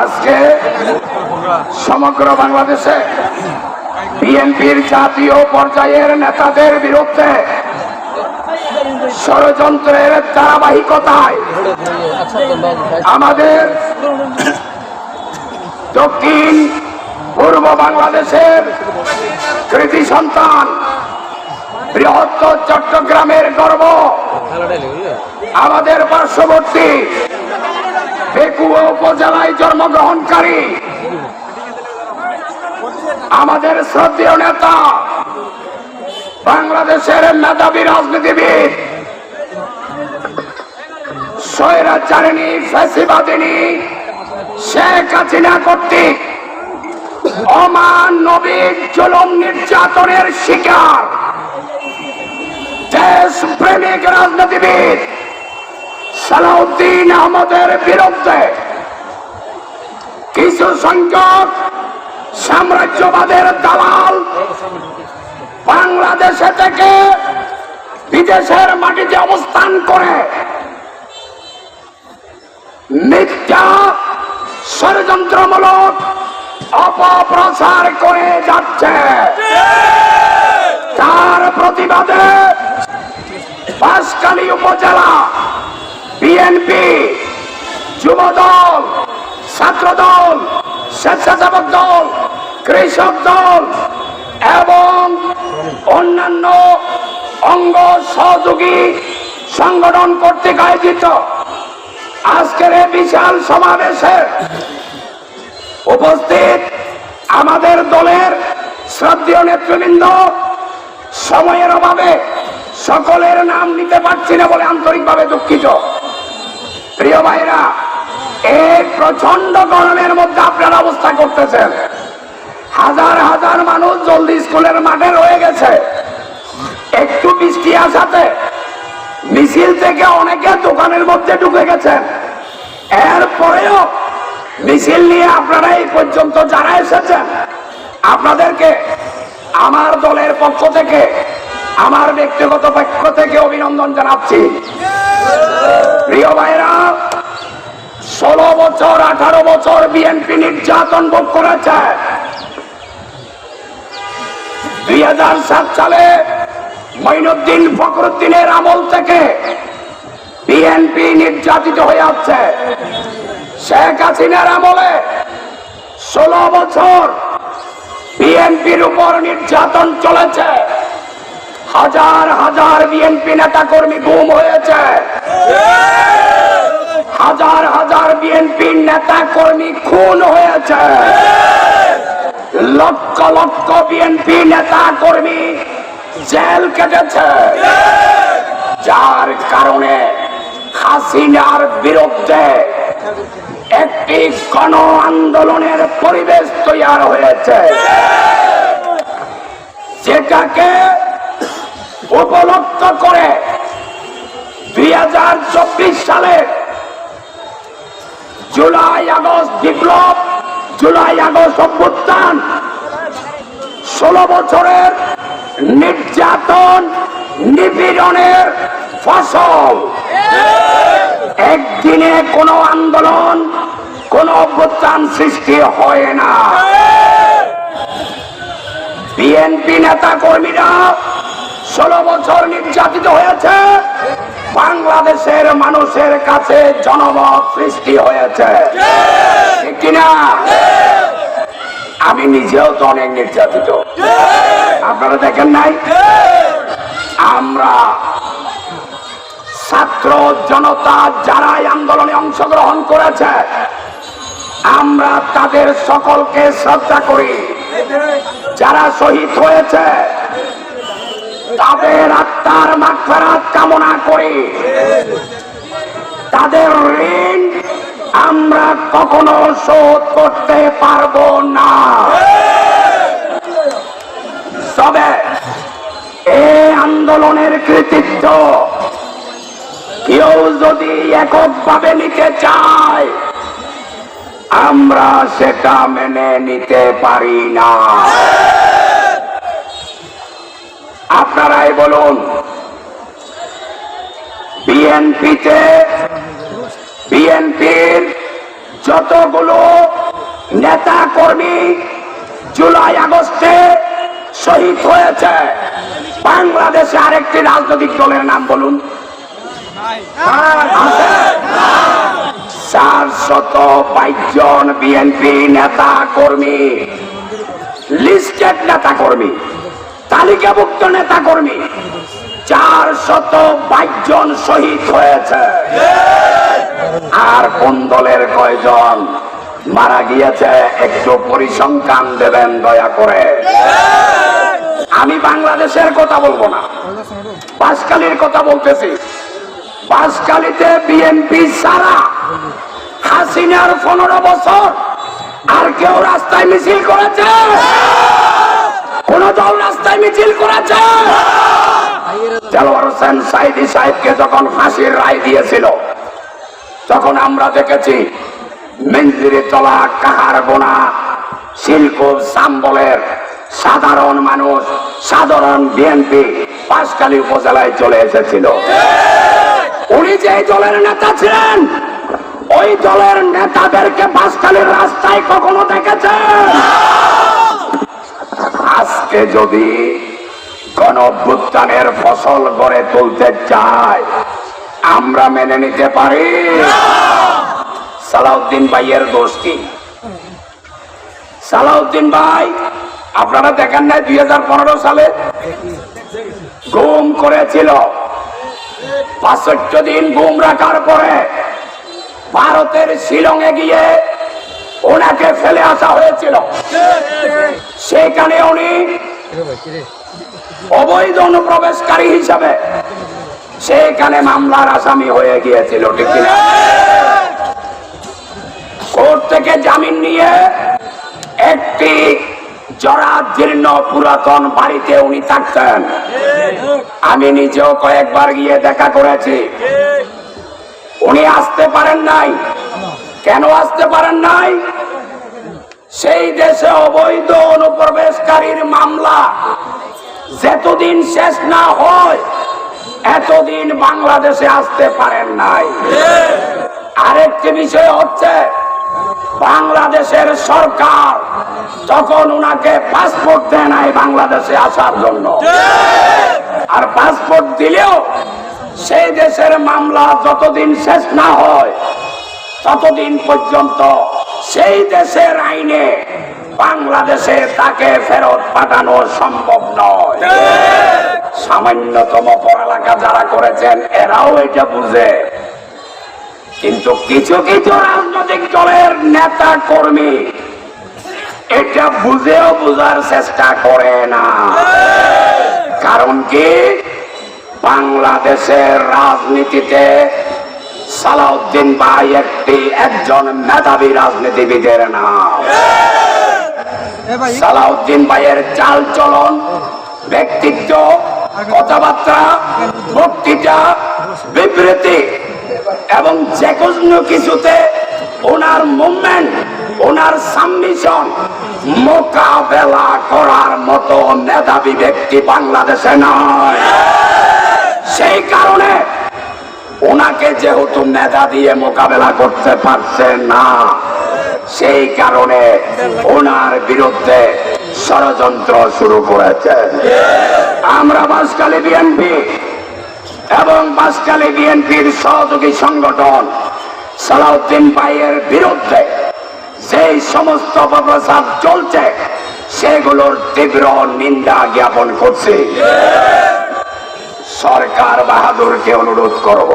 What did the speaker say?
আজকে সমগ্র বাংলাদেশে বিএনপির জাতীয় পর্যায়ের নেতাদের বিরুদ্ধে ষড়যন্ত্রের ধারাবাহিকতায় আমাদের দক্ষিণ পূর্ব বাংলাদেশের কৃতি সন্তান বৃহত্তর চট্টগ্রামের গর্ব। আমাদের পার্শ্ববর্তী বেকুয়া উপজেলায় জন্মগ্রহণকারী আমাদের শ্রদ্ধেয় নেতা, বাংলাদেশের মেধাবী রাজনীতিবিদ, স্বৈরাচারিণী, ফ্যাসিবাদিনী শেখ হাসিনা কর্তৃক অমান অমানবিক জুলুম নির্যাতনের শিকার। দেশ প্রেমিক রাজনীতিবিদ সালাউদ্দিন আহমদের বিরুদ্ধে কিছু সংখ্যক সাম্রাজ্যবাদের দালাল বাংলাদেশে থেকে বিদেশের মাটিতে অবস্থান করে মিথ্যা ষড়যন্ত্রমূলক অপপ্রচার করে যাচ্ছে উপজেলা বিএনপি যুবদল, ছাত্রদল, স্বেচ্ছাসেবক দল, কৃষক দল এবং অন্যান্য অঙ্গ সহযোগী সংগঠন কর্তৃক আয়োজিত আজকের এই বিশাল সমাবেশে উপস্থিত আমাদের দলের শ্রদ্ধেয় নেতৃবৃন্দ, সময়ের অভাবে সকলের নাম নিতে পারছি না বলে আন্তরিকভাবে দুঃখিত। প্রিয় ভাইরা এই প্রচণ্ড গরমের মধ্যে আপনারা অবস্থা করতেছেন। হাজার হাজার মানুষ জলদি স্কুলের মাঠে রয়ে গেছে। একটু বৃষ্টি আসাতে মিছিল থেকে অনেকে দোকানের মধ্যে ঢুকে গেছেন। এরপরেও মিছিল নিয়ে আপনারা এই পর্যন্ত যারা এসেছেন, আপনাদেরকে আমার দলের পক্ষ থেকে আমার ব্যক্তিগত পক্ষ থেকে অভিনন্দন জানাচ্ছি। প্রিয় ভাইরা ষোলো বছর, আঠারো বছর বিএনপি নির্যাতন ভোগ করেছে। দুই হাজার সাত সালে মঈনুদ্দিন ফখরুদ্দিনের আমল থেকে বিএনপি নির্যাতিত হয়ে আছে শেখ হাসিনার আমলে ষোলো বছর বিএনপির উপর নির্যাতন চলেছে। হাজার হাজার বিএনপি নেতা কর্মী গুম হয়েছে। হাজার হাজার বিএনপি নেতা কর্মী খুন হয়েছে। লক্ষ লক্ষ বিএনপি নেতা কর্মী জেল কেটেছে। যার কারণে হাসিনার বিরুদ্ধে একটি গণ আন্দোলনের পরিবেশ তৈরি হয়েছে। যেটাকে উপলব্ধ করে দুই হাজার চব্বিশ সালে জুলাই আগস্ট বিপ্লব, জুলাই আগস্ট অভ্যুত্থান, ষোলো বছরের নির্যাতন, নিপীড়নের ফসল। একদিনে কোনো আন্দোলন, কোন অভ্যুত্থান সৃষ্টি হয় না। বিএনপি নেতা কর্মীরা ষোলো বছর নির্যাতিত হয়েছে। বাংলাদেশের মানুষের কাছে জনমত সৃষ্টি হয়েছে। কিনা? আমি নিজেও তো অনেক নির্যাতিত। আপনারা দেখেন নাই? আমরা ছাত্র জনতা যারা আন্দোলনে অংশগ্রহণ করেছে, আমরা তাদের সকলকে শ্রদ্ধা করি। যারা শহীদ হয়েছে তাদের আত্মার মাগফেরাত কামনা করি। তাদের ঋণ আমরা কখনো শোধ করতে পারব না। তবে এই আন্দোলনের কৃতিত্ব কেউ যদি এককভাবে নিতে চায়, আমরা সেটা মেনে নিতে পারি না। আপনারাই বলুন। বিএনপিতে, বিএনপির যতগুলো নেতা কর্মী জুলাই আগস্টে শহীদ হয়েছে, বাংলাদেশে আরেকটি রাজনৈতিক দলের নাম বলুন। আছে? চারশত বাইশ বিএনপি নেতা কর্মী, লিস্টেড নেতা কর্মী। তালিকাভুক্ত নেতা কর্মী চার শত বাইশ জন শহীদ হয়েছে। আর কোন দলের কয়জন মারা গিয়েছে একটু পরিসংখ্যান দেবেন দয়া করে। আমি বাংলাদেশের কথা বলব না। বাসকালীর কথা বলতেছি। বাসকালীতে বিএনপি সারা হাসিনার পনেরো বছর আর কেউ রাস্তায় মিছিল করেছে। কোন দল রাস্তায় মিছিল করেছে? দেলোয়ার হোসেন সাইদি সাহেবকে যখন ফাঁসির রায় দিয়েছিল, তখন আমরা দেখেছি মেঞ্জিরি তলা, কাহার বোনা, শিল্প, সাম্বলের সাধারণ মানুষ, সাধারণ বিএনপি পাঁচকালী উপজেলায় চলে এসেছিল। উনি যে দলের নেতা ছিলেন, ওই দলের নেতাদেরকে পাঁচকালীর রাস্তায় কখনো দেখেছেন? আজকে যদি কোন অভ্যুত্থানের ফসল গড়ে তুলতে চায়, আমরা মেনে নিতে পারি। সালাউদ্দিন ভাইয়ের দোষ কি? সালাউদ্দিন ভাই, আপনারা দেখেন নাই দুই হাজার পনেরো সালে গুম করেছিল। পাঁচষট্টি দিন গুম রাখার পরে ভারতের শিলংয়ে গিয়ে ওনাকে ফেলে আসা হয়েছিল। সেখানে উনি অবৈধ অনুপ্রবেশকারী হিসাবে সেখানে মামলার আসামি হয়ে গিয়েছিল কোর্ট থেকে জামিন নিয়ে একটি জরাজীর্ণ পুরাতন বাড়িতে উনি থাকতেন। আমি নিজেও কয়েকবার গিয়ে দেখা করেছি। উনি আসতে পারেন নাই। কেন আসতে পারেন নাই? সেই দেশে অবৈধ অনুপ্রবেশকারীর মামলা যতদিন শেষ না হয়, এতদিন বাংলাদেশে আসতে পারেন নাই। আরেকটি বিষয় হচ্ছে, বাংলাদেশের সরকার তখন উনাকে পাসপোর্ট দেয় নাই বাংলাদেশে আসার জন্য, আর পাসপোর্ট দিলেও সেই দেশের মামলা যতদিন শেষ না হয়, ততদিন পর্যন্ত সেই দেশের আইনে বাংলাদেশে তাকে ফেরত পাঠানো সম্ভব নয়। সামান্যতম পড়ালেখা যারা করেছেন, এরাও এটা বুঝে। কিন্তু কিছু কিছু রাজনৈতিক দলের নেতা কর্মী এটা বুঝেও বুঝার চেষ্টা করে না। কারণ কি? বাংলাদেশের রাজনীতিতে সালাউদ্দিন ভাই একটি একজন মেধাবী রাজনীতিবিদের নাম। সালাউদ্দিন ভাইয়ের চাল চলন ব্যক্তিত্ব কথাবার্তা বক্তৃতা বিবৃতি এবং যে কোনো কিছুতে ওনার মুভমেন্ট ওনার সাবমিশন মোকাবেলা করার মতো মেধাবী ব্যক্তি বাংলাদেশে নয়। সেই কারণে ওনাকে যেহেতু নেতা দিয়ে মোকাবেলা করতে পারছে না, সেই কারণে ওনার বিরুদ্ধে ষড়যন্ত্র শুরু করেছে। আমরা বাসকালী বিএনপি এবং বাসকালী বিএনপির সহযোগী সংগঠন সালাউদ্দিন ভাইয়ের বিরুদ্ধে যেই সমস্ত অপপ্রচার চলছে, সেগুলোর তীব্র নিন্দা জ্ঞাপন করছে। সরকার বাহাদুরকে অনুরোধ করব।